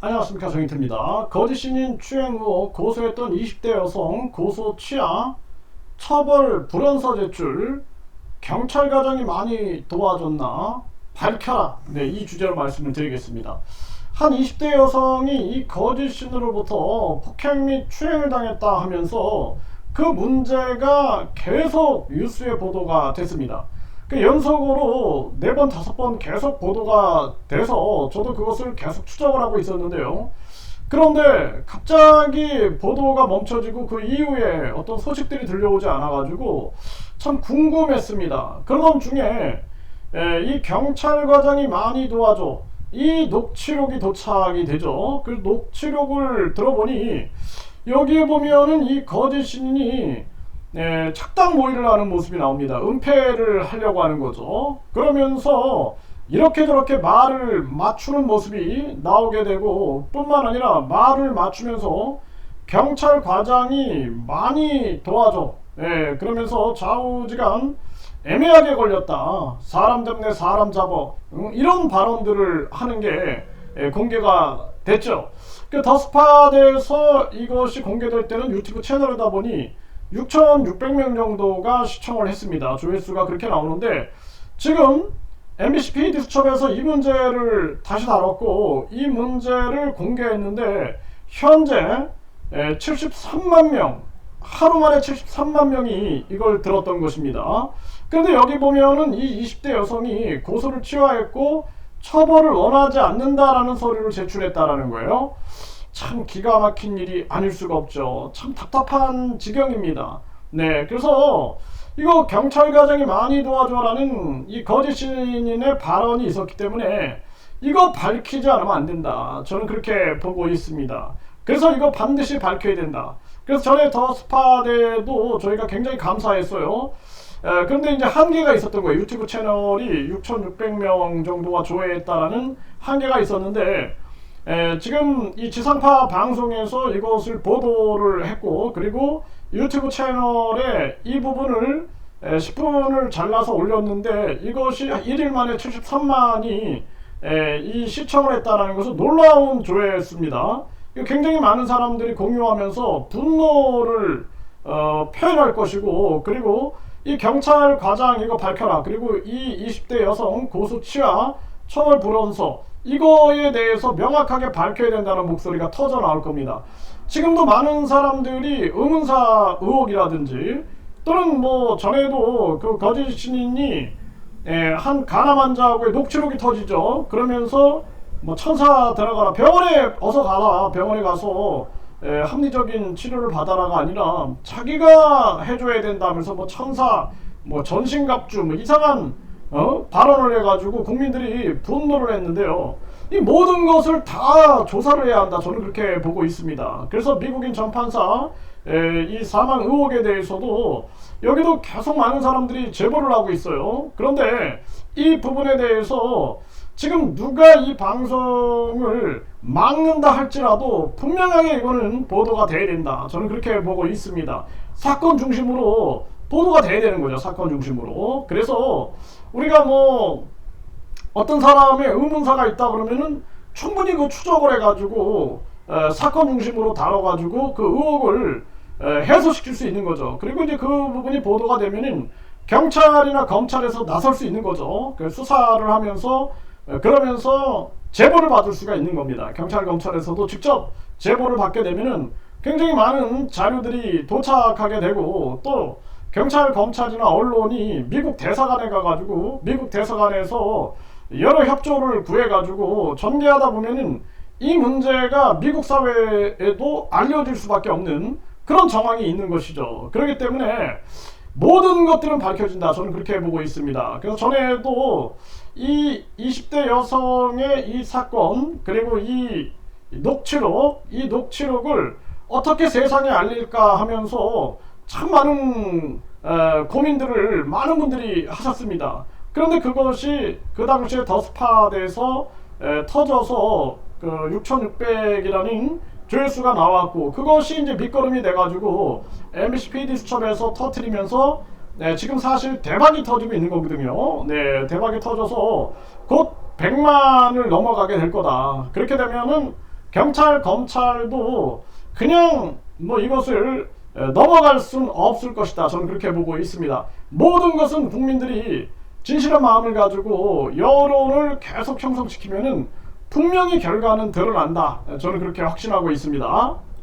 안녕하십니까 정인태입니다. 거짓 신인 추행 의혹 고소했던 20대 여성 고소 취하 처벌 불원서 제출 경찰 과정이 많이 도와줬나 밝혀라 네, 이 주제로 말씀을 드리겠습니다. 한 20대 여성이 이 거짓 신으로부터 폭행 및 추행을 당했다 하면서 그 문제가 계속 뉴스에 보도가 됐습니다. 그 연속으로 네 번 다섯 번 계속 보도가 돼서 저도 그것을 계속 추적을 하고 있었는데요. 그런데 갑자기 보도가 멈춰지고 그 이후에 어떤 소식들이 들려오지 않아가지고 참 궁금했습니다. 그러던 중에 에, 이 경찰 과장이 많이 도와줘 이 녹취록이 도착이 되죠. 그 녹취록을 들어보니 여기에 보면은 이 거짓 신인이 네, 착당 모의를 하는 모습이 나옵니다. 은폐를 하려고 하는 거죠. 그러면서 이렇게 저렇게 말을 맞추는 모습이 나오게 되고 뿐만 아니라 말을 맞추면서 경찰 과장이 많이 도와줘. 예, 그러면서 좌우지간 애매하게 걸렸다. 사람 때문에 사람 잡어. 응, 이런 발언들을 하는 게 예, 공개가 됐죠. 그 더스팟에서 이것이 공개될 때는 유튜브 채널이다 보니 6,600명 정도가 시청을 했습니다. 조회수가 그렇게 나오는데 지금 MBC PD수첩에서 이 문제를 다시 다뤘고 이 문제를 공개했는데 현재 73만 명 하루 만에 73만 명이 이걸 들었던 것입니다. 그런데 여기 보면은 이 20대 여성이 고소를 취하했고 처벌을 원하지 않는다라는 서류를 제출했다라는 거예요. 참 기가 막힌 일이 아닐 수가 없죠. 참 답답한 지경입니다. 네, 그래서 이거 경찰 과장이 많이 도와줘라는 이 거짓 신인의 발언이 있었기 때문에 이거 밝히지 않으면 안 된다. 저는 그렇게 보고 있습니다. 그래서 이거 반드시 밝혀야 된다. 그래서 전에 더 스팟에도 저희가 굉장히 감사했어요. 에, 그런데 이제 한계가 있었던 거예요. 유튜브 채널이 6,600명 정도가 조회했다라는 한계가 있었는데 에, 지금 이 지상파 방송에서 이것을 보도를 했고 그리고 유튜브 채널에 이 부분을 에, 10분을 잘라서 올렸는데 이것이 1일 만에 73만이 에, 이 시청을 했다는 것은 놀라운 조회수입니다. 굉장히 많은 사람들이 공유하면서 분노를 어, 표현할 것이고 그리고 이 경찰 과장 이거 밝혀라 그리고 이 20대 여성 취하 처벌 불원서 이거에 대해서 명확하게 밝혀야 된다는 목소리가 터져 나올 겁니다. 지금도 많은 사람들이 의문사 의혹이라든지 또는 뭐 전에도 그 거짓 신인이 예, 한 가남 환자하고의 녹취록이 터지죠. 그러면서 뭐 천사 들어가라 병원에 어서 가라 병원에 가서 예, 합리적인 치료를 받아라가 아니라 자기가 해줘야 된다면서 뭐 천사 뭐 전신갑주 뭐 이상한 어? 발언을 해가지고 국민들이 분노를 했는데요. 이 모든 것을 다 조사를 해야 한다. 저는 그렇게 보고 있습니다. 그래서 미국인 전 판사 에, 이 사망 의혹에 대해서도 여기도 계속 많은 사람들이 제보를 하고 있어요. 그런데 이 부분에 대해서 지금 누가 이 방송을 막는다 할지라도 분명하게 이거는 보도가 돼야 된다. 저는 그렇게 보고 있습니다. 사건 중심으로 보도가 돼야 되는 거죠. 사건 중심으로. 그래서 우리가 뭐 어떤 사람의 의문사가 있다 그러면은 충분히 그 추적을 해가지고 에, 사건 중심으로 다뤄가지고 그 의혹을 에, 해소시킬 수 있는 거죠. 그리고 이제 그 부분이 보도가 되면은 경찰이나 검찰에서 나설 수 있는 거죠. 그 수사를 하면서 에, 그러면서 제보를 받을 수가 있는 겁니다. 경찰 검찰에서도 직접 제보를 받게 되면은 굉장히 많은 자료들이 도착하게 되고 또 경찰 검찰이나 언론이 미국 대사관에 가가지고 미국 대사관에서 여러 협조를 구해가지고 전개하다 보면은 이 문제가 미국 사회에도 알려질 수밖에 없는 그런 정황이 있는 것이죠. 그렇기 때문에 모든 것들은 밝혀진다. 저는 그렇게 보고 있습니다. 그래서 전에도 이 20대 여성의 이 사건 그리고 이 녹취록 이 녹취록을 어떻게 세상에 알릴까 하면서 참 많은 에, 고민들을 많은 분들이 하셨습니다. 그런데 그것이 그 당시에 더스팟에서 에, 터져서 그 6,600이라는 조회수가 나왔고 그것이 이제 밑거름이 돼가지고 MBC PD 수첩에서 터트리면서 네, 지금 사실 대박이 터지고 있는 거거든요. 네, 대박이 터져서 곧 100만을 넘어가게 될 거다. 그렇게 되면은 경찰, 검찰도 그냥 뭐 이것을 에, 넘어갈 수는 없을 것이다. 저는 그렇게 보고 있습니다. 모든 것은 국민들이 진실한 마음을 가지고 여론을 계속 형성시키면은 분명히 결과는 드러난다. 저는 그렇게 확신하고 있습니다.